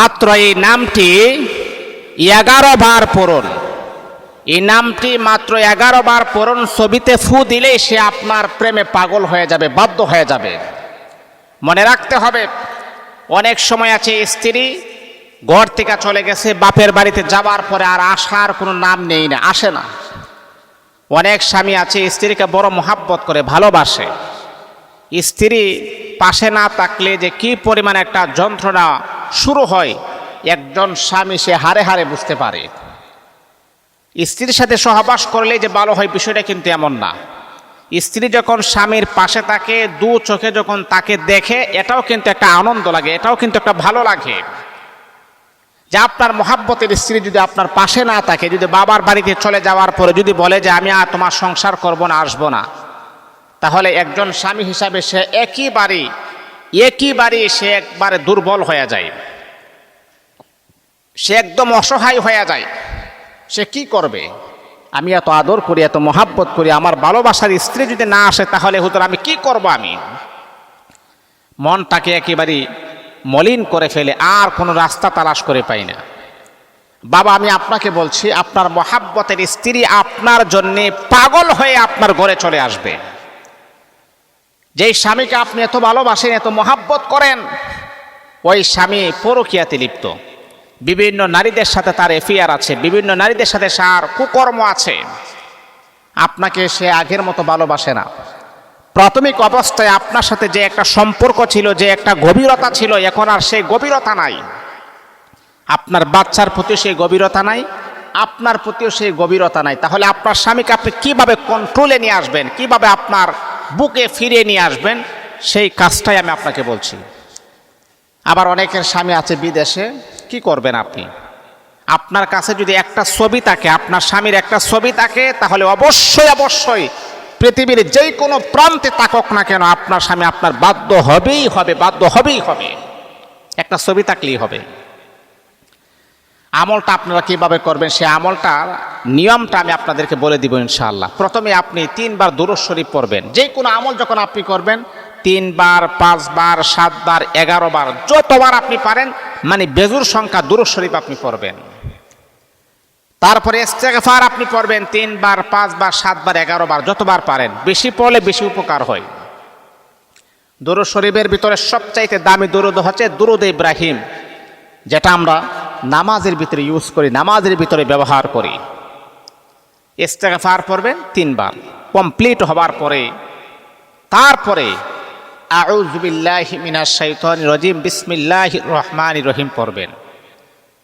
মাত্র এই নামটি এগারো বার পড়ুন। এই নামটি মাত্র এগারো বার পড়ুন, ছবিতে ফু দিলেই সে আপনার প্রেমে পাগল হয়ে যাবে, বাধ্য হয়ে যাবে। মনে রাখতে হবে, অনেক সময় আছে স্ত্রী ঘর থেকে চলে গেছে, বাপের বাড়িতে যাওয়ার পরে আর আসার কোনো নাম নেই না, আসে না। অনেক স্বামী আছে স্ত্রীকে বড় মহাব্বত করে, ভালোবাসে। স্ত্রী পাশে না থাকলে যে কি পরিমাণ একটা যন্ত্রণা শুরু হয়, একজন স্বামী সে হারে হারে বুঝতে পারে। স্ত্রীর সাথে সহবাস করলে যে ভালো হয় বিষয়টা কিন্তু এমন না। স্ত্রী যখন স্বামীর পাশে থাকে, দু চোখে যখন তাকে দেখে, এটাও কিন্তু একটা আনন্দ লাগে, এটাও কিন্তু একটা ভালো লাগে। যে আপনার মহাব্বতের স্ত্রী যদি আপনার পাশে না থাকে, যদি বাবার বাড়িতে চলে যাওয়ার পরে যদি বলে যে, আমি আর তোমার সংসার করব না, আসব না। তাহলে একজন স্বামী হিসাবে সে একই বাড়ি একই বাড়ি সে একবারে দুর্বল হয়ে যায়। সে একদম অসহায় হয়ে যায়। সে কি করবে? আমি এত আদর করি, এত মহাব্বত করি, আমার ভালোবাসার স্ত্রী যদি না আসে, তাহলে হুজুর আমি কি করব আমি? মনটাকে একেবারে মলিন করে ফেলে, আর কোনো রাস্তা তালাশ করে পাই না। বাবা, আমি আপনাকে বলছি, আপনার মহাব্বতের স্ত্রী আপনার জন্যে পাগল হয়ে আপনার ঘরে চলে আসবে। যেই স্বামীকে আপনি এত ভালোবাসেন, এত মহাব্বত করেন, ওই স্বামী পরকিয়াতে লিপ্ত। বিভিন্ন নারীদের সাথে তার এফিয়ার আছে, বিভিন্ন নারীদের সাথে সার কুকর্ম আছে। আপনাকে সে আগের মতো ভালোবাসে না। প্রাথমিক অবস্থায় আপনার সাথে যে একটা সম্পর্ক ছিল, যে একটা গভীরতা ছিল, এখন আর সেই গভীরতা নাই। আপনার বাচ্চার প্রতি সেই গভীরতা নাই, আপনার প্রতিও সেই গভীরতা নাই। তাহলে আপনার স্বামীকে আপনি কীভাবে কন্ট্রোলে নিয়ে আসবেন? কীভাবে আপনার বুকে ফিরিয়ে নিয়ে আসবেন, সেই কাজটাই আমি আপনাকে বলছি। আবার অনেকের স্বামী আছে বিদেশে, কি করবেন আপনি? আপনার কাছে যদি একটা ছবি থাকে, আপনার স্বামীর একটা ছবি থাকে, তাহলে অবশ্যই অবশ্যই পৃথিবীর যেই কোনো প্রান্তে থাকুক না কেন, আপনার স্বামী আপনার বাধ্য হবেই হবে, বাধ্য হবেই হবে। একটা ছবি থাকলেই হবে। আমলটা আপনারা কীভাবে করবেন, সে আমলটার নিয়মটা আমি আপনাদেরকে বলে দিব ইনশাআল্লাহ। প্রথমে আপনি তিনবার দুরুদ শরীফ পড়বেন। যে কোনো আমল যখন আপনি করবেন, তিনবার, পাঁচবার, সাতবার এগারো বার যতবার আপনি পারেন মানে বেজুর সংখ্যা দুরুদ শরীফ আপনি পড়বেন। তারপরে ইস্তেগফার আপনি পড়বেন, তিনবার, পাঁচবার, সাতবার এগারো বার যতবার পারেন। বেশি পড়লে বেশি উপকার হয়। দুরুদ শরীফের ভিতরে সবচাইতে দামি দুরুদ হচ্ছে দুরুদ ইব্রাহিম, যেটা আমরা নামাজের ভিতরে ইউজ করি, নামাজের ভিতরে ব্যবহার করি। ইস্তেগফার পড়বেন তিনবার। কমপ্লিট হবার পরে, তারপরে আউজবিল্লাহি শাইতানির রজিম বিসমিল্লাহির রহমানির রহিম পড়বেন।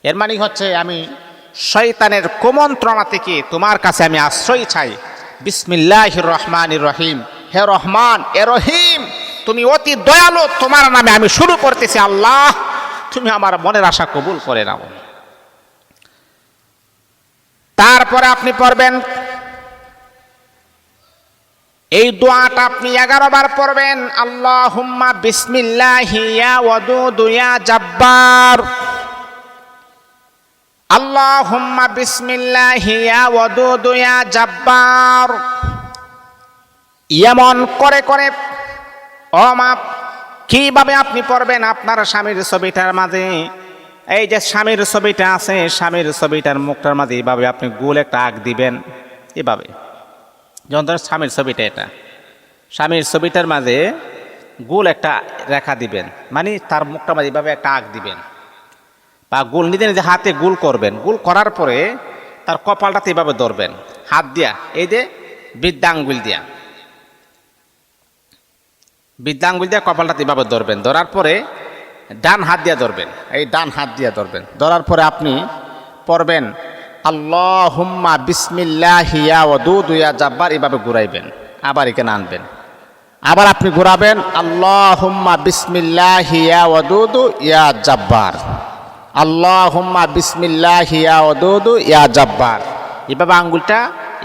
এর মানে হচ্ছে আমি শয়তানের কুমন্ত্রণা থেকে তোমার কাছে আমি আশ্রয় চাই। বিসমিল্লাহির রহমানির রহিম। হে রহমান এ রহিম, তুমি অতি দয়ালু, তোমার নামে আমি শুরু করতেছি আল্লাহ। তুমি আমার মনের আশা কবুল করে নাও। তারপরে আপনি পড়বেন, এই দোয়াটা আপনি এগারো বার পড়বেন আল্লাহ হুম্মা বিসমিল্লাহিয়া জাব্বার। আল্লাহ হুম্মা বিসমিল্লাহিয়া ওয়াদুদুয়া জাব্বার। এমন করে করে অমাপ কীভাবে আপনি পড়বেন? আপনার স্বামীর ছবিটার মাঝে। এই যে স্বামীর ছবিটা আছে, স্বামীর ছবিটার মুখটার মাঝে এইভাবে আপনি গোল একটা আগ দিবেন। এভাবে যেমন ধরেন স্বামীর ছবিটা এটা। স্বামীর ছবিটার মাঝে গোল একটা রেখা দিবেন। মানে তার মুখটার মাঝে এইভাবে একটা আগ দিবেন। বা গোল নিজে নিজে হাতে গোল করবেন। গোল করার পরে তার কপালটাতে এভাবে ধরবেন। হাত দিয়া, এই যে বৃদ্ধাঙ্গুল দিয়া। বৃদ্ধাঙ্গুল দিয়ে কপালটা এভাবে ধরবেন। ধরার পরে ডান হাত দিয়ে ধরবেন। এই ডান হাত দিয়ে ধরবেন। ধরার পরে আপনি পড়বেন আল্লাহ হুম্মা বিসমিল্লাহ হিয়া ও দু দুইয়া জাব্বার। এভাবে ঘুরাইবেন, আবার এখানে আনবেন। আবার আপনি ঘুরাবেন আল্লাহ হুম্মা বিসমিল্লাহ হিয়া ও দু ইয়া জাব্বার। আল্লাহ হুম্মা বিসমিল্লাহ হিয়া ও দু ইয়া জাব্বার। এভাবে আঙ্গুলটা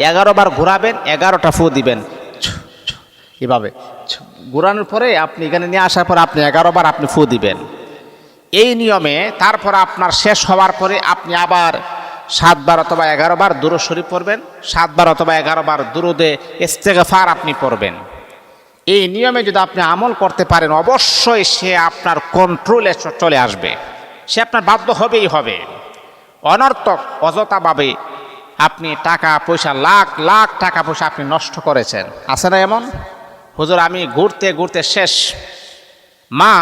এগারো বার ঘুরাবেন, এগারোটা ফু দিবেন। এভাবে। ঘুরানোর পরে আপনি এখানে নিয়ে আসার পর আপনি এগারো বার আপনি ফু দিবেন। এই নিয়মে তারপর আপনার শেষ হওয়ার পরে আপনি আবার সাতবার অথবা এগারো বার দুরু শরীফ পড়বেন, সাতবার অথবা এগারো বার দুরুদে ইস্তেগফার আপনি পড়বেন। এই নিয়মে যদি আপনি আমল করতে পারেন, অবশ্যই সে আপনার কন্ট্রোলে চলে আসবে। সে আপনার বাধ্য হবেই হবে। অনর্থক, অযথাভাবে আপনি টাকা পয়সা, লাখ লাখ টাকা পয়সা আপনি নষ্ট করেছেন। আছে না এমন? হুজুর, আমি ঘুরতে ঘুরতে শেষ। মা,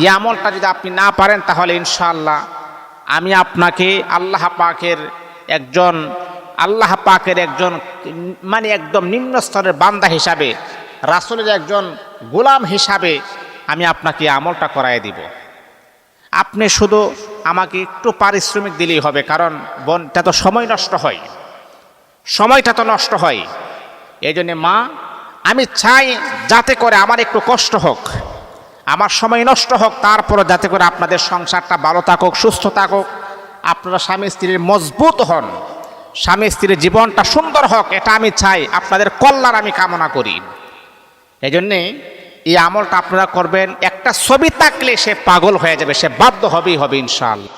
এই আমলটা যদি আপনি না পারেন তাহলে ইনশাআল্লাহ আমি আপনাকে আল্লাহ পাকের একজন, আল্লাহ পাকের একজন মানে একদম নিম্ন স্তরের বান্দা হিসাবে, রাসুলের একজন গোলাম হিসাবে আমি আপনাকে আমলটা করাই দিব। আপনি শুধু আমাকে একটু পারিশ্রমিক দিলেই হবে, কারণ বনটা তো সময় নষ্ট হয়। সময়টা তো নষ্ট হয়। এই জন্যে মা আমি চাই যাতে করে আমার একটু কষ্ট হোক, আমার সময় নষ্ট হোক তারপরে যাতে করে আপনাদের সংসারটা ভালো থাকুক, সুস্থ থাকুক। আপনারা স্বামী স্ত্রীর মজবুত হন, স্বামী স্ত্রীর জীবনটা সুন্দর হোক, এটা আমি চাই, আপনাদের কল্যাণ আমি কামনা করি। এই জন্যে এই আমলটা আপনারা করবেন, একটা ছবি থাকলে সে পাগল হয়ে যাবে, সে বাধ্য হবেই হবে ইনশাআল্লাহ।